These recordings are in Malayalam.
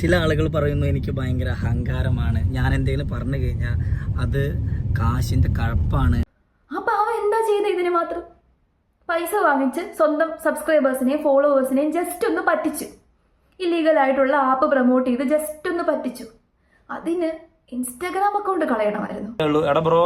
ചില ആളുകൾ പറയുന്നു എനിക്ക് ഭയങ്കര അഹങ്കാരമാണ്. ഞാൻ എന്തെങ്കിലും പറഞ്ഞു കഴിഞ്ഞാൽ അത് കാശിന്റെ കഴപ്പാണ്. ആ അവ എന്താ ചെയ്ത ഇതിന് മാത്രം? പൈസ വാങ്ങിച്ച് സ്വന്തം സബ്സ്ക്രൈബേഴ്സിനെയും ഫോളോവേഴ്സിനെയും ജസ്റ്റ് ഒന്ന് പറ്റിച്ചു. ഇല്ലീഗൽ ആയിട്ടുള്ള ആപ്പ് പ്രൊമോട്ട് ചെയ്ത് ജസ്റ്റ് ഒന്ന് പറ്റിച്ചു. അതിന് ഇൻസ്റ്റാഗ്രാം അക്കൗണ്ട് കളയണമായിരുന്നു. എടാ ബ്രോ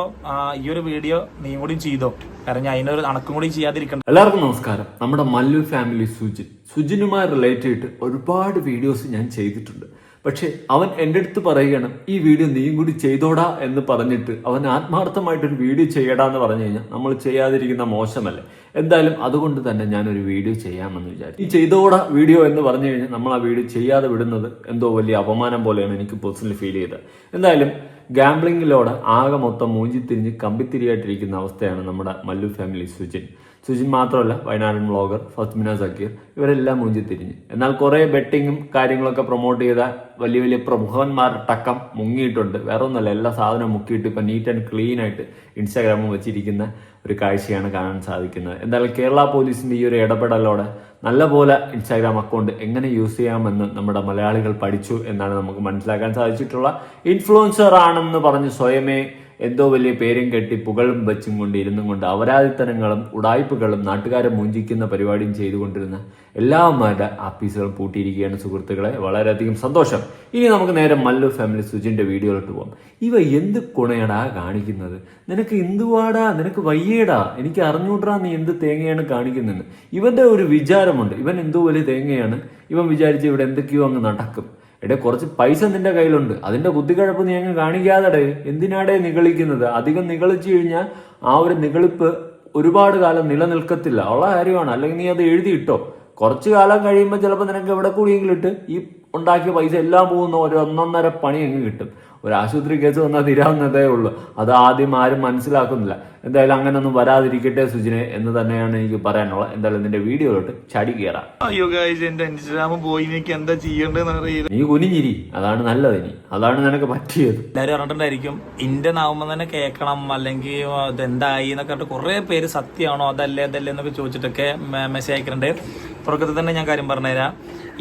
ഈ ഒരു വീഡിയോ നീ കൂടി ചെയ്തോ? കാരണം ഞാൻ അതിനൊരു അണക്കും കൂടി ചെയ്യാതിരിക്കണം എല്ലാവർക്കും നമസ്കാരം. നമ്മുടെ മല്ലു ഫാമിലി സുജിൻ. സുജിനുമായി റിലേറ്റ് ചെയ്തിട്ട് ഒരുപാട് വീഡിയോസ് ഞാൻ ചെയ്തിട്ടുണ്ട്. പക്ഷേ അവൻ എന്റെ അടുത്ത് പറയുകയാണ് ഈ വീഡിയോ നീയും കൂടി ചെയ്തോടാ എന്ന് പറഞ്ഞിട്ട് അവൻ ആത്മാർത്ഥമായിട്ടൊരു വീഡിയോ ചെയ്യടാ എന്ന് പറഞ്ഞു കഴിഞ്ഞാൽ നമ്മൾ ചെയ്യാതിരിക്കുന്ന മോശമല്ലേ? എന്തായാലും അതുകൊണ്ട് തന്നെ ഞാനൊരു വീഡിയോ ചെയ്യാമെന്ന് വിചാരിച്ചു. ഈ ചെയ്തോടാ വീഡിയോ എന്ന് പറഞ്ഞു കഴിഞ്ഞാൽ നമ്മൾ ആ വീഡിയോ ചെയ്യാതെ വിടുന്നത് എന്തോ വലിയ അപമാനം പോലെയാണ് എനിക്ക് പേഴ്സണലി ഫീൽ ചെയ്തത്. എന്തായാലും ഗാംബ്ലിങ്ങിലൂടെ ആകെ മൊത്തം മൂഞ്ചിത്തിരിഞ്ഞ് കമ്പിത്തിരിയായിട്ടിരിക്കുന്ന അവസ്ഥയാണ് നമ്മുടെ മല്ലു ഫാമിലി സുജിൻ. സുജിൻ മാത്രമല്ല വയനാടൻ വ്ളോഗർ ഫത്മിന സക്കീർ ഇവരെല്ലാം മുഞ്ചി തിരിഞ്ഞ്. എന്നാൽ കുറേ ബെറ്റിങ്ങും കാര്യങ്ങളൊക്കെ പ്രൊമോട്ട് ചെയ്ത വലിയ വലിയ പ്രമുഖന്മാരുടെ ടക്കം മുങ്ങിയിട്ടുണ്ട്. വേറെ ഒന്നുമല്ല എല്ലാ സാധനവും മുക്കിയിട്ട് ഇപ്പം നീറ്റ് ആൻഡ് ക്ലീൻ ആയിട്ട് ഇൻസ്റ്റാഗ്രാമും വെച്ചിരിക്കുന്ന ഒരു കാഴ്ചയാണ് കാണാൻ സാധിക്കുന്നത്. എന്തായാലും കേരള പോലീസിന്റെ ഈ ഒരു ഇടപെടലോടെ നല്ലപോലെ ഇൻസ്റ്റാഗ്രാം അക്കൗണ്ട് എങ്ങനെ യൂസ് ചെയ്യാമെന്ന് നമ്മുടെ മലയാളികൾ പഠിച്ചു എന്നാണ് നമുക്ക് മനസ്സിലാക്കാൻ സാധിച്ചിട്ടുള്ള ഇൻഫ്ലുവൻസർ ആണെന്ന് പറഞ്ഞ് സ്വയമേ എന്തോ വലിയ പേരും കെട്ടി പുകളും വച്ചും കൊണ്ട് ഇരുന്നും കൊണ്ട് അവരാധിത്തനങ്ങളും ഉടായ്പകളും നാട്ടുകാരെ മൂഞ്ചിക്കുന്ന പരിപാടിയും ചെയ്തുകൊണ്ടിരുന്ന എല്ലാവരുടെ ആപ്പീസുകളും പൂട്ടിയിരിക്കുകയാണ് സുഹൃത്തുക്കളെ. വളരെയധികം സന്തോഷം. ഇനി നമുക്ക് നേരെ മല്ലു ഫാമിലി സുജിന്റെ വീഡിയോയിലോട്ട് പോകാം ഇവ എന്ത് കുണയടാ കാണിക്കുന്നത്? നിനക്ക് എന്തുവാടാ? നിനക്ക് വയ്യേടാ? എനിക്ക് അറിഞ്ഞൂട്ടാ നീ എന്ത് തേങ്ങയാണ് കാണിക്കുന്നത് ഇവന്റെ ഒരു വിചാരമുണ്ട്. ഇവൻ എന്തോ വലിയ തേങ്ങയാണ്. ഇവൻ വിചാരിച്ച് ഇവിടെ എന്തൊക്കെയോ അങ്ങ് നടക്കും. എടേ കുറച്ച് പൈസ നിന്റെ കയ്യിലുണ്ട്. അതിന്റെ ബുദ്ധിക്കഴപ്പ് നീ അങ്ങ് കാണിക്കാതെ എന്തിനാടേ നിഗളിക്കുന്നത്? അധികം നിഗളിച്ചു കഴിഞ്ഞാൽ ആ ഒരു നിഗളിപ്പ് ഒരുപാട് കാലം നിലനിൽക്കത്തില്ല. ഉള്ള കാര്യമാണ്. അല്ലെങ്കിൽ നീ അത് എഴുതിയിട്ടോ. കുറച്ച് കാലം കഴിയുമ്പോൾ ചിലപ്പോൾ നിനക്ക് എവിടെ കൂടിയെങ്കിലും ഇട്ട് ഈ ഉണ്ടാക്കിയ പൈസ എല്ലാം പോകുന്ന ഒരു ഒന്നൊന്നര പണി അങ്ങ് കിട്ടും. ഒരു ആശുപത്രി കേസ് വന്നാൽ തീരാവുന്നതേ ഉള്ളൂ. അത് ആദ്യം ആരും മനസ്സിലാക്കുന്നില്ല. എന്തായാലും അങ്ങനെ ഒന്നും വരാതിരിക്കട്ടെ സുജിനെ എന്ന് തന്നെയാണ് എനിക്ക് പറയാനുള്ളത്. എന്തായാലും നിന്റെ വീഡിയോയിലോട്ട് ചടി കയറാം. അയ്യോ ഗൈസ് എന്റെ ഇൻസ്റ്റാഗ്രാം പോയി. എനിക്ക് എന്താ ചെയ്യേണ്ടതെന്ന് അറിയില്ല. നീ കുനിഞ്ഞിരി. അതാണ് നല്ലത് ഇനി. അതാണ് നിനക്ക് പറ്റിയത്. എല്ലാവരും പറഞ്ഞിട്ടുണ്ടായിരിക്കും ഇന്ത്യൻ ആവുമ്പോൾ തന്നെ കേൾക്കണം അല്ലെങ്കിൽ ഇതെന്തായി എന്നൊക്കെ പറഞ്ഞിട്ട് കുറെ പേര് സത്യമാണോ അതല്ലേ അതല്ലേ എന്നൊക്കെ ചോദിച്ചിട്ടൊക്കെ മെസ്സേജ് അയക്കുന്നുണ്ട്. തുടക്കത്തിൽ തന്നെ ഞാൻ കാര്യം പറഞ്ഞുതരാം.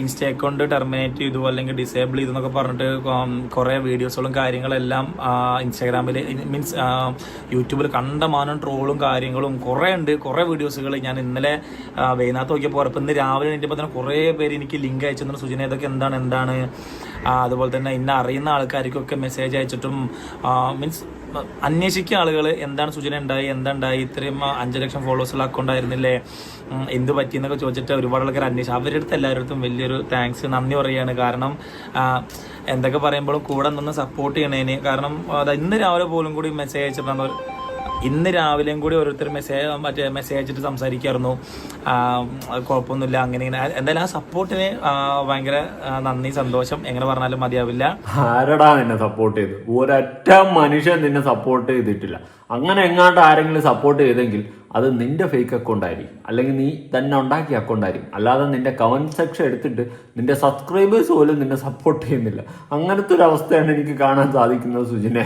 ഇൻസ്റ്റ അക്കൗണ്ട് ടെർമിനേറ്റ് ചെയ്തു അല്ലെങ്കിൽ ഡിസേബിൾ ചെയ്തു എന്നൊക്കെ പറഞ്ഞിട്ട് കുറെ വീഡിയോസുകളും കാര്യങ്ങളെല്ലാം ഇൻസ്റ്റാഗ്രാമിൽ മീൻസ് യൂട്യൂബിൽ കണ്ടമാനം ട്രോളും കാര്യങ്ങളും കുറേ ഉണ്ട്. കുറേ വീഡിയോസുകൾ ഞാൻ ഇന്നലെ വൈകുന്നേരത്ത് നോക്കിയപ്പോൾ ഉറപ്പ് ഇന്ന് രാവിലെ എണീറ്റപ്പോൾ തന്നെ കുറേ പേര് എനിക്ക് ലിങ്ക് അയച്ചു തന്നെ സുജന ഇതൊക്കെ എന്താണ് എന്താണ്? അതുപോലെ തന്നെ ഇന്ന അറിയുന്ന ആൾക്കാർക്കൊക്കെ മെസ്സേജ് അയച്ചിട്ടും മീൻസ് അന്വേഷിക്കുക ആളുകൾ എന്താണ് സൂചന ഉണ്ടായി എന്താ ഉണ്ടായി ഇത്രയും അഞ്ച് ലക്ഷം ഫോളോവേഴ്സുള്ള അക്കൗണ്ട് ആയിരുന്നില്ലേ? എന്ത് പറ്റി എന്നൊക്കെ ചോദിച്ചിട്ട് ഒരുപാട് ആൾക്കാർ അന്വേഷിച്ചു അവരുടെ അടുത്ത് എല്ലാവരുടെ വലിയൊരു താങ്ക്സ് നന്ദി പറയുകയാണ്. കാരണം എന്തൊക്കെ പറയുമ്പോഴും കൂടെ നിന്ന് സപ്പോർട്ട് ചെയ്യണേന് കാരണം ഇന്ന് രാവിലെ പോലും കൂടി മെസ്സേജ് അയച്ചിട്ടാണ് ഇന്ന് രാവിലെയും കൂടി ഓരോരുത്തർ മെസ്സേജ് മറ്റേ മെസ്സേജ് അയച്ചിട്ട് സംസാരിക്കായിരുന്നു. കുഴപ്പമൊന്നുമില്ല അങ്ങനെ ഇങ്ങനെ. എന്തായാലും ആ സപ്പോർട്ടിന് ഭയങ്കര നന്ദി സന്തോഷം. എങ്ങനെ പറഞ്ഞാലും മതിയാവില്ല. ആരടാ നിന്നെ സപ്പോർട്ട് ചെയ്ത്? ഒരൊറ്റ മനുഷ്യൻ നിന്നെ സപ്പോർട്ട് ചെയ്തിട്ടില്ല. അങ്ങനെ എങ്ങാണ്ട് ആരെങ്കിലും സപ്പോർട്ട് ചെയ്തെങ്കിൽ അത് നിന്റെ ഫേക്ക് അക്കൗണ്ട് ആയിരിക്കും. അല്ലെങ്കിൽ നീ തന്നെ ഉണ്ടാക്കിയ അക്കൗണ്ട് ആയിരിക്കും. അല്ലാതെ നിന്റെ കമന്റ് സെക്ഷൻ എടുത്തിട്ട് നിന്റെ സബ്സ്ക്രൈബേഴ്സ് പോലും നിന്നെ സപ്പോർട്ട് ചെയ്യുന്നില്ല. അങ്ങനത്തെ ഒരു അവസ്ഥയാണ് എനിക്ക് കാണാൻ സാധിക്കുന്നത് സുജിനെ.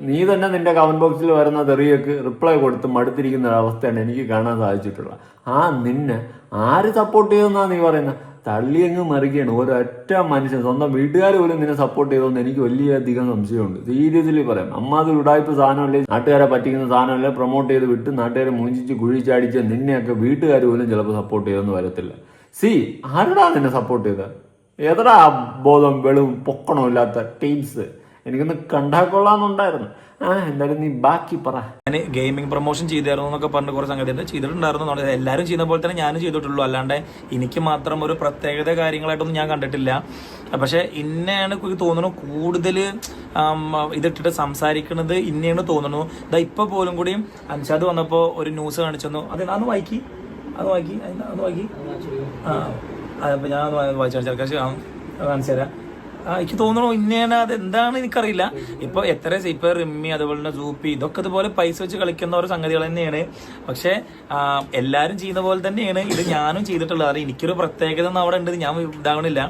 നീ തന്നെ നിന്റെ കമന്റ് ബോക്സിൽ വരുന്ന തെറിയൊക്കെ റിപ്ലൈ കൊടുത്ത് മടുത്തിരിക്കുന്ന ഒരു അവസ്ഥയാണ് എനിക്ക് കാണാൻ സാധിച്ചിട്ടുള്ളത്. ആ നിന്നെ ആര് സപ്പോർട്ട് ചെയ്തെന്നാ നീ പറയുന്നത്? തള്ളിയങ്ങ് മറിക്കുകയാണ്. ഒരൊറ്റ മനുഷ്യൻ സ്വന്തം വീട്ടുകാർ പോലും നിന്നെ സപ്പോർട്ട് ചെയ്തോന്ന് എനിക്ക് വലിയധികം സംശയമുണ്ട്. സീരിയസ്ലി പറയാം. അമ്മാത് ഉടായ്പ സാധനമല്ലേ നാട്ടുകാരെ പറ്റിക്കുന്ന സാധനമല്ലേ പ്രൊമോട്ട് ചെയ്ത് വിട്ട് നാട്ടുകാരെ മുഞ്ചിച്ച് കുഴിച്ചാടിച്ച് നിന്നെയൊക്കെ വീട്ടുകാർ പോലും ചിലപ്പോൾ സപ്പോർട്ട് ചെയ്തെന്ന് വരത്തില്ല. സി ആരടാ നിന്നെ സപ്പോർട്ട് ചെയ്തത് ഏതടാ ആ ബോധം വെളും പൊക്കണമില്ലാത്ത ടീംസ് എനിക്കൊന്ന് കണ്ടാക്കൊള്ളാന്നുണ്ടായിരുന്നു ആ എന്തായാലും നീ ബാക്കി പറ. ഞാൻ ഗെയിമിംഗ് പ്രൊമോഷൻ ചെയ്തായിരുന്നു എന്നൊക്കെ പറഞ്ഞു കുറച്ച് സംഗതി ചെയ്തിട്ടുണ്ടായിരുന്നു എല്ലാവരും ചെയ്യുന്ന പോലെ തന്നെ ഞാനും ചെയ്തിട്ടുള്ളൂ. അല്ലാണ്ട് എനിക്ക് മാത്രം ഒരു പ്രത്യേകത കാര്യങ്ങളായിട്ടൊന്നും ഞാൻ കണ്ടിട്ടില്ല. പക്ഷെ ഇന്നെയാണ് തോന്നുന്നു കൂടുതൽ ഇതിട്ടിട്ട് സംസാരിക്കുന്നത് ഇന്നെയാണ് തോന്നുന്നു. ഇതാ ഇപ്പൊ പോലും കൂടി അൻഷാദ് വന്നപ്പോ ഒരു ന്യൂസ് കാണിച്ചു അത് അന്ന് വായിക്കി. അത് വായിക്കി. അത് വായിക്കി. ആ അതിപ്പോ ഞാൻ വായിച്ചു കാണിച്ചു കാണിച്ചു തരാം. എനിക്ക് തോന്നണു അത് എന്താണ് എനിക്കറിയില്ല. ഇപ്പൊ എത്ര ഇപ്പൊ റിമ്മി അതുപോലെ തന്നെ സൂപ്പി ഇതൊക്കെ ഇതുപോലെ പൈസ വെച്ച് കളിക്കുന്ന ഓരോ സംഗതികൾ തന്നെയാണ്. പക്ഷെ എല്ലാരും ചെയ്യുന്ന പോലെ തന്നെയാണ് ഇത് ഞാനും ചെയ്തിട്ടുള്ളത്. അത് എനിക്കൊരു പ്രത്യേകത അവിടെ ഉണ്ട് ഞാൻ ഇതാവണില്ല.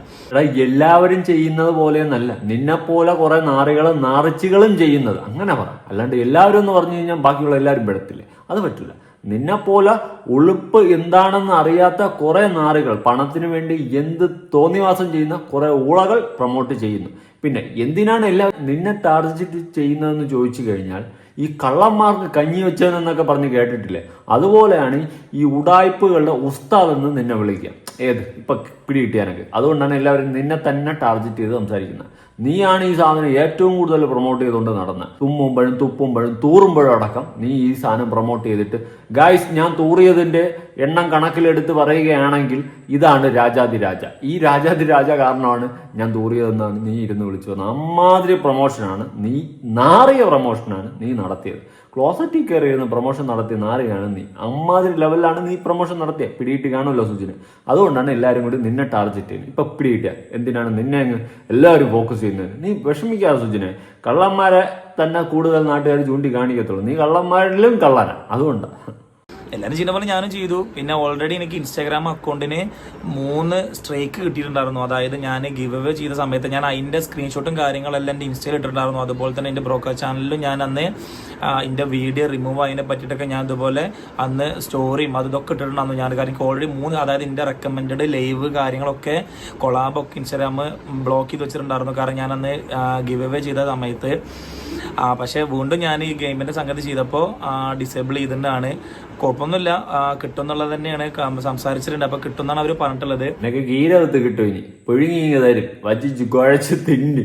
എല്ലാവരും ചെയ്യുന്നത് പോലെയൊന്നല്ല. നിന്നെ പോലെ കുറെ നാറികളും നാറിച്ചുകളും ചെയ്യുന്നത്. അങ്ങനെ പറ. അല്ലാണ്ട് എല്ലാവരും എന്ന് പറഞ്ഞു കഴിഞ്ഞാൽ ബാക്കിയുള്ള എല്ലാവരും പെടത്തില്ലേ? അത് പറ്റില്ല നിന്നെപ്പോലെ ഉളുപ്പ് എന്താണെന്ന് അറിയാത്ത കുറെ നാറുകൾ പണത്തിന് വേണ്ടി എന്ത് തോന്നിവാസം ചെയ്യുന്ന കുറെ ഊളകൾ പ്രൊമോട്ട് ചെയ്യുന്നു. പിന്നെ എന്തിനാണ് എല്ലാം നിന്നെ ടാർജറ്റ് ചെയ്യുന്നതെന്ന് ചോദിച്ചു കഴിഞ്ഞാൽ ഈ കള്ളന്മാർക്ക് കഞ്ഞി വെച്ചതെന്നൊക്കെ പറഞ്ഞ് കേട്ടിട്ടില്ലേ? അതുപോലെയാണ് ഈ ഉടായ്പകളുടെ ഉസ്താദെന്ന് നിന്നെ വിളിക്കുക. ഏത്? ഇപ്പൊ പിടികിട്ടിയാനൊക്കെ അതുകൊണ്ടാണ് എല്ലാവരും നിന്നെ തന്നെ ടാർജറ്റ് ചെയ്ത് സംസാരിക്കുന്നത്. നീയാണ് ഈ സാധനം ഏറ്റവും കൂടുതൽ പ്രൊമോട്ട് ചെയ്തുകൊണ്ട് നടന്ന്. തുമ്മുമ്പോഴും തുപ്പുമ്പോഴും തൂറുമ്പോഴും അടക്കം നീ ഈ സാധനം പ്രൊമോട്ട് ചെയ്തിട്ട്. ഗായ്സ് ഞാൻ തൂറിയതിന്റെ എണ്ണം കണക്കിലെടുത്ത് പറയുകയാണെങ്കിൽ ഇതാണ് രാജാതി രാജ ഈ രാജാതി രാജ കാരണമാണ് ഞാൻ തൂറിയതെന്നാണ് നീ ഇരുന്ന് വിളിച്ചു വന്നത്. അമ്മാതിരി പ്രൊമോഷനാണ് നീ നാറിയ പ്രൊമോഷനാണ് നീ നടത്തിയത്. ക്ലോസറ്റിൽ കയറി ഇരുന്ന് പ്രൊമോഷൻ നടത്തി നാറിയാണ് നീ. അമ്മാതിരി ലെവലിലാണ് നീ പ്രൊമോഷൻ നടത്തിയത് പിടിയിട്ട് കാണുമല്ലോ സുജിന്. അതുകൊണ്ടാണ് എല്ലാവരും കൂടി നിന്നെ ടാർജറ്റ് ചെയ്യുന്നത്. ഇപ്പം പിടിയിട്ട എന്തിനാണ് നിന്നെ അങ്ങ് എല്ലാവരും ഫോക്കസ് ചെയ്യുന്നത്? നീ വിഷമിക്കാതെ സുജിനെ. കള്ളന്മാരെ തന്നെ കൂടുതൽ നാട്ടുകാർ ചൂണ്ടി കാണിക്കത്തുള്ളൂ നീ കള്ളന്മാരിലും കള്ളനാണ് അതുകൊണ്ടാണ് എല്ലാവരും ചെയ്യുന്ന പോലെ ഞാനും ചെയ്തു. പിന്നെ ഓൾറെഡി എനിക്ക് ഇൻസ്റ്റാഗ്രാം അക്കൗണ്ടിന് മൂന്ന് സ്ട്രൈക്ക് കിട്ടിയിട്ടുണ്ടായിരുന്നു. അതായത് ഞാൻ ഗിവ് അവേ ചെയ്ത സമയത്ത് ഞാൻ അതിന്റെ സ്ക്രീൻഷോട്ടും കാര്യങ്ങളെല്ലാം എന്റെ ഇൻസ്റ്റയിൽ ഇട്ടിട്ടുണ്ടായിരുന്നു. അതുപോലെ തന്നെ എന്റെ ബ്രോക്കർ ചാനലിലും ഞാൻ അന്ന് എന്റെ വീഡിയോ റിമൂവ് അതിനെ പറ്റിയിട്ടൊക്കെ ഞാൻ ഇതുപോലെ അന്ന് സ്റ്റോറിയും അതൊക്കെ ഇട്ടിട്ടുണ്ടായിരുന്നു. ഞാൻ കാര്യം ഓൾറെഡി മൂന്ന് അതായത് എന്റെ റെക്കമെൻഡഡ് ലൈവ് കാര്യങ്ങളൊക്കെ കൊളാബൊക്കെ ഇൻസ്റ്റാഗ്രാം ബ്ലോക്ക് ചെയ്ത് വെച്ചിട്ടുണ്ടായിരുന്നു. കാരണം ഞാൻ അന്ന് ഗിവ് അവേ ചെയ്ത സമയത്ത് പക്ഷേ വീണ്ടും ഞാൻ ഈ ഗെയിമിന്റെ സംഗതി ചെയ്തപ്പോൾ ഡിസേബിൾ ചെയ്തിട്ടാണ്. കുഴപ്പമൊന്നുമില്ല. കിട്ടും എന്നുള്ളത് തന്നെയാണ് സംസാരിച്ചിട്ടുണ്ട്. അപ്പൊ കിട്ടുമെന്നാണ് അവർ പറഞ്ഞിട്ടുള്ളത്. നിനക്ക് കീരവത്ത് കിട്ടും ഇനി. പുഴുങ്ങി തരും വച്ചിച്ച് കുഴച്ച് തിന്ന്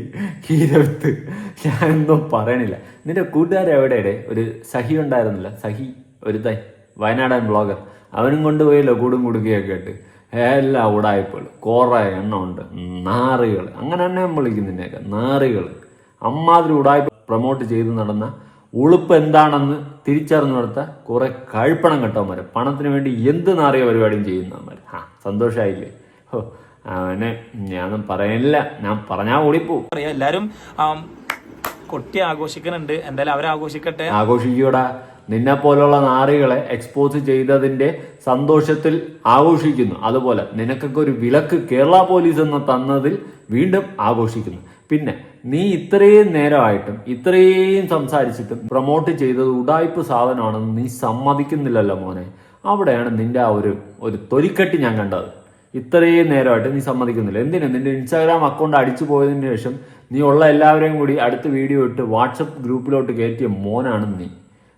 ഞാനൊന്നും പറയണില്ല. നിന്റെ കൂട്ടുകാരൻ എവിടെയുടെ? ഒരു സഹി ഉണ്ടായിരുന്നില്ല. സഹി ഒരു തൈ വയനാടൻ ബ്ലോഗർ അവനും കൊണ്ടുപോയല്ലോ കൂടും കുടുക്കുകയൊക്കെ ആയിട്ട് എല്ലാ ഉടായ്പകൾ കുറേ എണ്ണമുണ്ട്. നാറികൾ അങ്ങനെ തന്നെ വിളിക്കുന്നതിനൊക്കെ നാറികൾ അമ്മാതിരി ഉടായ്പ പ്രൊമോട്ട് ചെയ്ത് നടന്ന ഉളുപ്പ് എന്താണെന്ന് തിരിച്ചറിഞ്ഞു കൊടുത്ത കുറെ കഴിപ്പണം കെട്ടവന്മാർ പണത്തിന് വേണ്ടി എന്ത് നാറിയ പരിപാടിയും ചെയ്യുന്നവന്മാർ ആ സന്തോഷമായില്ലേ ഓ അവനെ ഞാനൊന്നും പറയാനില്ല ഞാൻ പറഞ്ഞാ ഓടിപ്പോവും. അറിയാം എല്ലാവരും കൊട്ടി ആഘോഷിക്കുന്നുണ്ട്. എന്തായാലും അവരാഘോഷിക്കട്ടെ ആഘോഷിക്കൂടാ. നിന്നെ പോലുള്ള നാറികളെ എക്സ്പോസ് ചെയ്തതിന്റെ സന്തോഷത്തിൽ ആഘോഷിക്കുന്നു. അതുപോലെ നിനക്കൊക്കെ ഒരു വിലക്ക് കേരള പോലീസ് എന്ന് തന്നതിൽ വീണ്ടും ആഘോഷിക്കുന്നു. പിന്നെ നീ ഇത്രയും നേരമായിട്ടും ഇത്രയും സംസാരിച്ചിട്ടും പ്രൊമോട്ട് ചെയ്തത് ഉടായ്പ സാധനമാണെന്ന് നീ സമ്മതിക്കുന്നില്ലല്ലോ മോനെ. അവിടെയാണ് നിന്റെ ആ ഒരു ഒരു തൊലിക്കെട്ടി ഞാൻ കണ്ടത്. ഇത്രയും നേരമായിട്ട് നീ സമ്മതിക്കുന്നില്ല. എന്തിനാ? നിന്റെ ഇൻസ്റ്റാഗ്രാം അക്കൗണ്ട് അടിച്ചു പോയതിന് ശേഷം നീ ഉള്ള എല്ലാവരെയും കൂടി അടുത്ത വീഡിയോ ഇട്ട് വാട്സപ്പ് ഗ്രൂപ്പിലോട്ട് കയറ്റിയ മോനാണ് നീ.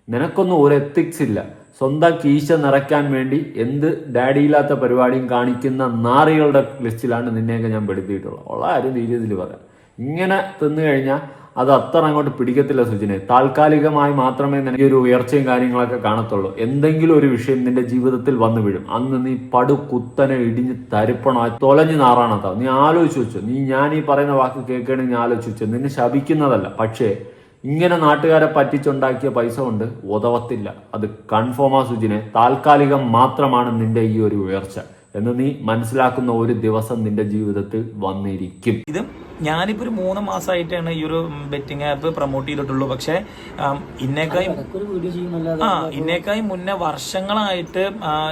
നിനക്കൊന്നും ഒരു എത്തിക്സ് ഇല്ല. സ്വന്തം കീശ നിറയ്ക്കാൻ വേണ്ടി എന്ത് ഡാഡിയില്ലാത്ത പരിപാടിയും കാണിക്കുന്ന നാറികളുടെ ലിസ്റ്റിലാണ് നിന്നെയൊക്കെ ഞാൻ പെടുത്തിയിട്ടുള്ളത്. ഉള്ള ആരും ധീര്യത്തിൽ പറയാം. ഇങ്ങനെ തിന്നു കഴിഞ്ഞാൽ അത് അത്ര അങ്ങോട്ട് പിടിക്കത്തില്ല സുജിനെ. താൽക്കാലികമായി മാത്രമേ നിനക്ക് ഒരു ഉയർച്ചയും കാര്യങ്ങളൊക്കെ കാണത്തുള്ളൂ. എന്തെങ്കിലും ഒരു വിഷയം നിന്റെ ജീവിതത്തിൽ വന്നു വീഴും. അന്ന് നീ പടു കുത്തനെ ഇടിഞ്ഞ് തരിപ്പണ തൊലഞ്ഞു നാറാണത്താ. നീ ആലോചിച്ച് വെച്ചു. നീ ഞാൻ ഈ പറയുന്ന വാക്ക് കേൾക്കണമെങ്കിൽ ആലോചിച്ച് വെച്ചു. നിന്നെ ശപിക്കുന്നതല്ല. പക്ഷേ ഇങ്ങനെ നാട്ടുകാരെ പറ്റിച്ചുണ്ടാക്കിയ പൈസ കൊണ്ട് ഉതവത്തില്ല. അത് കൺഫോമാ സുജിനെ. താൽക്കാലികം മാത്രമാണ് നിന്റെ ഈ ഒരു ഉയർച്ച. എന്ന് നീ മനസ്സിലാക്കുന്ന ഒരു ദിവസം നിന്റെ ജീവിതത്തിൽ വന്നിരിക്കും. ഇത് ഞാനിപ്പോ ഒരു മൂന്ന് മാസമായിട്ടാണ് ഈ ഒരു ബെറ്റിംഗ് ആപ്പ് പ്രൊമോട്ട് ചെയ്തിട്ടുള്ളൂ. പക്ഷെ ഇന്നേക്കായും ആ ഇന്നേക്കായും മുന്നേ വർഷങ്ങളായിട്ട്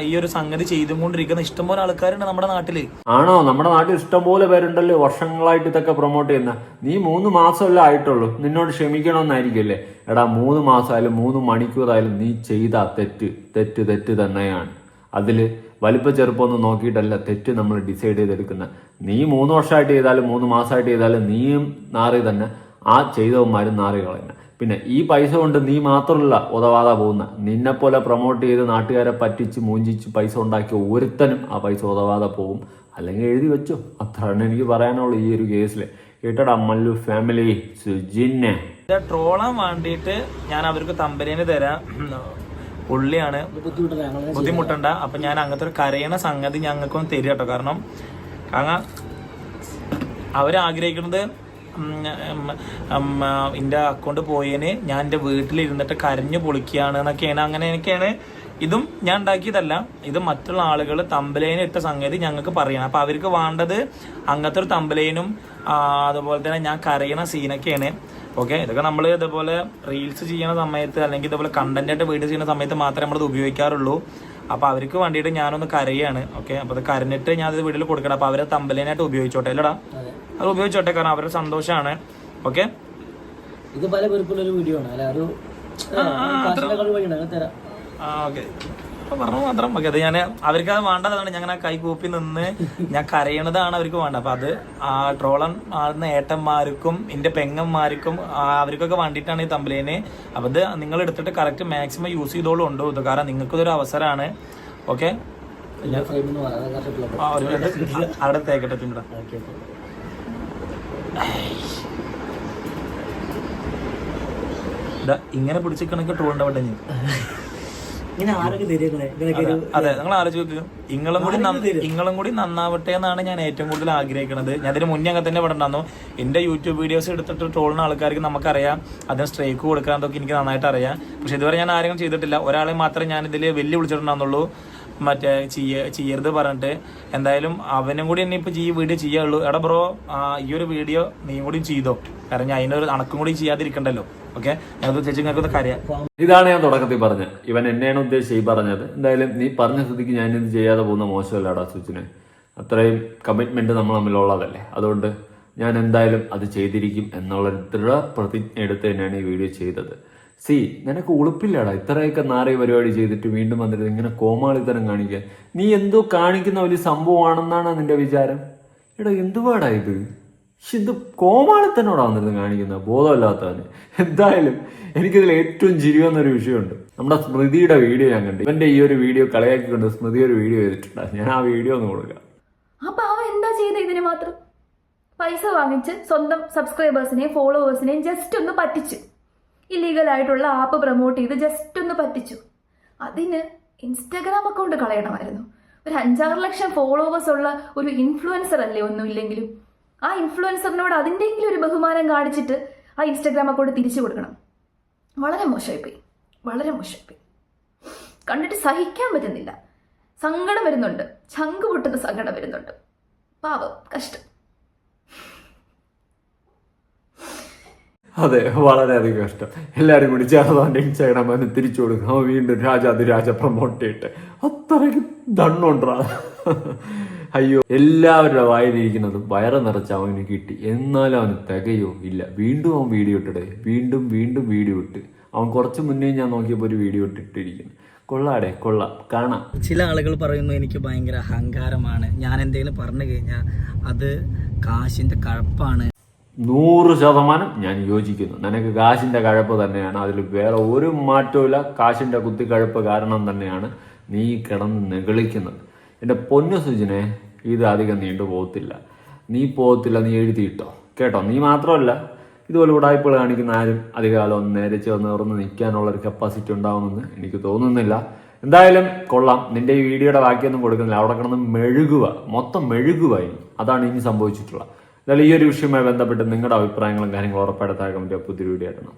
ഈ ഒരു സംഗതി ചെയ്തുകൊണ്ടിരിക്കുന്ന ഇഷ്ടംപോലെ ആൾക്കാരുണ്ട് നമ്മുടെ നാട്ടിൽ. ആണോ? നമ്മുടെ നാട്ടിൽ ഇഷ്ടംപോലെ പേരുണ്ടല്ലോ വർഷങ്ങളായിട്ട് ഇതൊക്കെ പ്രൊമോട്ട് ചെയ്യുന്ന. നീ മൂന്ന് മാസമല്ലേ ആയിട്ടുള്ളൂ. നിന്നോട് ക്ഷമിക്കണമെന്നായിരിക്കുമല്ലേ? എടാ മൂന്ന് മാസമായാലും മൂന്ന് മണിക്കൂറായാലും നീ ചെയ്ത തെറ്റ് തെറ്റ് തെറ്റ് തന്നെയാണ്. അതിൽ വലിപ്പ ചെറുപ്പമൊന്നും നോക്കിയിട്ടല്ല തെറ്റ് നമ്മൾ ഡിസൈഡ് ചെയ്തെടുക്കുന്നത്. നീ മൂന്ന് വർഷമായിട്ട് ചെയ്താലും മൂന്ന് മാസമായിട്ട് ചെയ്താലും നീയും നാറി തന്നെ. ആ ചെയ്തവന്മാരും നാറി കളയുന്നത് പിന്നെ ഈ പൈസ കൊണ്ട് നീ മാത്രമല്ല ഉതവാതെ പോകുന്ന. നിന്നെപ്പോലെ പ്രൊമോട്ട് ചെയ്ത് നാട്ടുകാരെ പറ്റിച്ച് മൂഞ്ചിച്ച് പൈസ ഉണ്ടാക്കിയ ഒരുത്തനും ആ പൈസ ഉതവാതെ പോകും. അല്ലെങ്കിൽ എഴുതി വെച്ചോ. അത്രയാണ് എനിക്ക് പറയാനുള്ളൂ ഈ ഒരു കേസിൽ കേട്ടടാ മല്ലു ഫാമിലി സുജിന്നെ. ട്രോളാൻ വേണ്ടിയിട്ട് ഞാൻ അവർക്ക് തമ്പരേന് തരാം. പുള്ളിയാണ് ബുദ്ധിമുട്ടണ്ട. അപ്പൊ ഞാൻ അങ്ങനത്തെ ഒരു കരയണ സംഗതി ഞങ്ങൾക്കൊന്ന് തരിക കേട്ടോ. കാരണം കാരണം അവരാഗ്രഹിക്കുന്നത് എന്റെ അക്കൗണ്ട് പോയതിന് ഞാൻ എന്റെ വീട്ടിലിരുന്നിട്ട് കരഞ്ഞു പൊളിക്കുകയാണ് എന്നൊക്കെയാണ് അങ്ങനെ എനിക്കാണ് ഇതും ഞാൻ ഉണ്ടാക്കിയതല്ല. ഇത് മറ്റുള്ള ആളുകൾ തമ്പലൈന് ഇട്ട സംഗതി ഞങ്ങൾക്ക് പറയണം. അപ്പൊ അവർക്ക് വേണ്ടത് അങ്ങനത്തെ ഒരു തമ്പലേനും അതുപോലെ തന്നെ ഞാൻ കരയണ സീനൊക്കെയാണ് ഓക്കെ ഇതൊക്കെ നമ്മൾ ഇതുപോലെ റീൽസ് ചെയ്യുന്ന സമയത്ത് അല്ലെങ്കിൽ ഇതുപോലെ കണ്ടന്റ് ആയിട്ട് വീഡിയോ ചെയ്യുന്ന സമയത്ത് മാത്രമേ നമ്മളിത് ഉപയോഗിക്കാറുള്ളൂ. അപ്പോൾ അവർക്ക് വേണ്ടിയിട്ട് ഞാനൊന്ന് കരയാണ്. ഓക്കെ അപ്പൊ അത് കരഞ്ഞിട്ട് ഞാൻ ഇത് വീട്ടിൽ കൊടുക്കണം. അപ്പോൾ അവരെ തമ്പലിനായിട്ട് ഉപയോഗിച്ചോട്ടെ അല്ലടാ? അത് ഉപയോഗിച്ചോട്ടെ കാരണം അവരുടെ സന്തോഷമാണ് ഓക്കെ ഇത് പല പേർക്കുള്ള ഒരു വീഡിയോ ആണ്. അല്ല? ഒരു ഓക്കെ അപ്പൊ പറഞ്ഞു മാത്രം. ഓക്കെ അത് ഞാൻ അവർക്ക് അത് വേണ്ടതാണ് ഞാൻ കൈ കൂപ്പി നിന്ന് ഞാൻ കരയണതാണ് അവർക്ക് വേണ്ട അപ്പൊ അത് ആ ട്രോളൻ ആടുന്ന ഏട്ടന്മാർക്കും എന്റെ പെങ്ങന്മാർക്കും അവർക്കൊക്കെ വേണ്ടിയിട്ടാണ് ഈ തമ്പലേന്. അപ്പൊ ഇത് നിങ്ങൾ എടുത്തിട്ട് കറക്റ്റ് മാക്സിമം യൂസ് ചെയ്തോളൂ ഉണ്ടോ ഇത്? കാരണം നിങ്ങൾക്ക് ഇതൊരു അവസരമാണ്. ഓക്കെ? അവിടെ തേക്കട്ടെ തിമിട ഇങ്ങനെ പിടിച്ചിക്കണക്ക് ട്രോൾ ഉണ്ടാവട്ടെ ഞാൻ ഇങ്ങനെ ആരൊക്കെ തരുന്നത് ഇങ്ങനെയൊക്കെ ഒരു അതെ നിങ്ങൾ ആലോചിച്ച് ഇങ്ങളും കൂടി ഇങ്ങളും കൂടി നന്നാവട്ടെ എന്നാണ് ഞാൻ ഏറ്റവും കൂടുതൽ ആഗ്രഹിക്കുന്നത് ഞാൻ അതിന് മുന്നേ അങ്ങനെ തന്നെ പറഞ്ഞിരുന്നു എന്റെ യൂട്യൂബ് വീഡിയോസ് എടുത്തിട്ട് ട്രോളുന്ന ആൾക്കാർക്ക് നമുക്കറിയാം. അതിന് സ്ട്രൈക്ക് കൊടുക്കാന്നൊക്കെ എനിക്ക് നന്നായിട്ട് അറിയാം. പക്ഷെ ഇതുവരെ ഞാൻ ആരെങ്കിലും ചെയ്തിട്ടില്ല. ഒരാളെ മാത്രമേ ഞാൻ ഇതിൽ വെല്ലു വിളിച്ചിട്ടുണ്ടാകുന്നുള്ളൂ മറ്റേ ചെയ്യ ചെയ്യരുത് പറഞ്ഞിട്ട് എന്തായാലും അവനും കൂടി എന്നെ ഇപ്പൊ ഈ വീഡിയോ ചെയ്യുള്ളൂ എടാ ബ്രോ ഈ ഒരു വീഡിയോ നീ കൂടി ചെയ്തോ. കാരണം ഞാൻ അതിനൊരു അണക്കും കൂടി ചെയ്യാതിരിക്കണ്ടല്ലോ. ഓക്കെ ചേച്ചി നിങ്ങൾക്ക് കരയാം. ഇതാണ് ഞാൻ തുടക്കത്തിൽ പറഞ്ഞത്. ഇവൻ എന്നെയാണ് ഉദ്ദേശിച്ച് ഈ പറഞ്ഞത്. എന്തായാലും നീ പറഞ്ഞ സ്ഥിതിക്ക് ഞാൻ ഇത് ചെയ്യാതെ പോകുന്ന മോശമല്ലടാ സുച്ചിന് അത്രയും കമ്മിറ്റ്മെന്റ് നമ്മൾ തമ്മിലുള്ളതല്ലേ. അതുകൊണ്ട് ഞാൻ എന്തായാലും അത് ചെയ്തിരിക്കും എന്നുള്ള ദൃഢ പ്രതിജ്ഞ എടുത്ത് തന്നെയാണ് ഈ വീഡിയോ ചെയ്തത്. സി നിനക്ക് ഉളുപ്പില്ലടാ. ഇത്രയൊക്കെ നാറിയ പരിപാടി ചെയ്തിട്ട് വീണ്ടും വന്നിട്ട് ഇങ്ങനെ കോമാളിത്തരം കാണിക്കുക നീ എന്തോ കാണിക്കുന്ന വലിയ സംഭവമാണെന്നാണ് നിന്റെ വിചാരം? എടാ എന്തുപാടാ ഇത്? ഇത് കോമാളിത്തനോടാ വന്നിരുന്ന് കാണിക്കുന്നത് ബോധമില്ലാത്തവന്. എന്തായാലും എനിക്കിതിൽ ഏറ്റവും ചിരി വന്നൊരു വിഷയമുണ്ട്. നമ്മുടെ സ്മൃതിയുടെ വീഡിയോ ഞാൻ കണ്ടു. ഇവന്റെ ഈ ഒരു വീഡിയോ കളിയാക്കിക്കൊണ്ട് സ്മൃതി ഒരു വീഡിയോ ചെയ്തിട്ടുണ്ട്. ഞാൻ ആ വീഡിയോ ഒന്ന് കൊടുക്കാം. അപ്പൊ അവൻ എന്താ ചെയ്ത ഇതിന് മാത്രം? പൈസ വാങ്ങിച്ച് സ്വന്തം സബ്സ്ക്രൈബേഴ്സിനെയും ഫോളോവേഴ്സിനെയും ജസ്റ്റ് ഒന്ന് പറ്റിച്ചു. ഇല്ലീഗൽ ആയിട്ടുള്ള ആപ്പ് പ്രൊമോട്ട് ചെയ്ത് ജസ്റ്റ് ഒന്ന് പറ്റിച്ചു. അതിന് ഇൻസ്റ്റാഗ്രാം അക്കൗണ്ട് കളയണമായിരുന്നു. ഒരു അഞ്ചാറ് ലക്ഷം ഫോളോവേഴ്സ് ഉള്ള ഒരു ഇൻഫ്ലുവൻസർ അല്ലേ ഒന്നുമില്ലെങ്കിലും. ആ ഇൻഫ്ലുവൻസറിനോട് അതിന്റെങ്കിലും ഒരു ബഹുമാനം കാണിച്ചിട്ട് ആ ഇൻസ്റ്റാഗ്രാം അക്കൗണ്ട് തിരിച്ചു കൊടുക്കണം. വളരെ മോശമായിപ്പോയി. വളരെ മോശമായിപ്പോയി. കണ്ടിട്ട് സഹിക്കാൻ പറ്റുന്നില്ല. സങ്കടം വരുന്നുണ്ട്. ചങ്ക് പൊട്ടുന്ന സങ്കടം വരുന്നുണ്ട്. പാവം. കഷ്ടം. അതെ വളരെയധികം ഇഷ്ടം. എല്ലാവരും കൂടി ജാതാന്റെ അവന്റെ ഇൻസ്റ്റാഗ്രാം അവന് തിരിച്ചു കൊടുക്കും. അവൻ വീണ്ടും രാജാതിരാജ പ്രൊമോട്ട് ചെയ്തിട്ട് അത്രയ്ക്ക് ദണ്ണുണ്ടാ അയ്യോ എല്ലാവരുടെ വായിലിരിക്കുന്നത് വയറ് നിറച്ച് അവന് കിട്ടി. എന്നാലും അവന് തികയോ ഇല്ല. വീണ്ടും അവൻ വീഡിയോ ഇട്ടിടേ. വീണ്ടും വീണ്ടും വീഡിയോ ഇട്ട്. അവൻ കുറച്ച് മുന്നേ ഞാൻ നോക്കിയപ്പോൾ ഒരു വീഡിയോ ഇട്ടിട്ടിരിക്കുന്നു. കൊള്ളാടേ കൊള്ളാം. കാണാം. ചില ആളുകൾ പറയുന്നു എനിക്ക് ഭയങ്കര അഹങ്കാരമാണ്. ഞാൻ എന്തെങ്കിലും പറഞ്ഞു കഴിഞ്ഞാൽ അത് കാശിന്റെ കഴപ്പാണ്. നൂറ് ശതമാനം ഞാൻ യോജിക്കുന്നു. നിനക്ക് കാശിന്റെ കഴപ്പ് തന്നെയാണ്. അതിൽ വേറെ ഒരു മാറ്റവും കാശിന്റെ കുത്തിക്കഴപ്പ് കാരണം തന്നെയാണ് നീ കിടന്ന് നെഗളിക്കുന്നത് എന്റെ പൊന്നു സുജിനെ ഇത് അധികം നീണ്ടു പോകത്തില്ല. നീ പോകത്തില്ല നീ എഴുതിയിട്ടോ കേട്ടോ നീ മാത്രമല്ല ഇതുപോലെ ഉടായ്പകൾ കാണിക്കുന്ന ആരും അധികകാലം ഒന്ന് നേരെ ചേർന്ന് നിൽക്കാനുള്ള ഒരു കപ്പാസിറ്റി ഉണ്ടാവുമെന്ന് എനിക്ക് തോന്നുന്നില്ല. എന്തായാലും കൊള്ളാം. നിന്റെ ഈ വീഡിയോയുടെ ബാക്കിയൊന്നും കൊടുക്കുന്നില്ല. അവിടെ കിടന്ന് മെഴുകുക മൊത്തം മെഴുകുക ഇനി. അതാണ് ഇനി സംഭവിച്ചിട്ടുള്ളത്. എന്തായാലും ഈ ഒരു വിഷയവുമായി ബന്ധപ്പെട്ട് നിങ്ങളുടെ അഭിപ്രായങ്ങളും കാര്യങ്ങളും ഉറപ്പായിട്ട് താഴെ കമന്റ്. പുതിയൊരു വീഡിയോ ആയിരുന്നു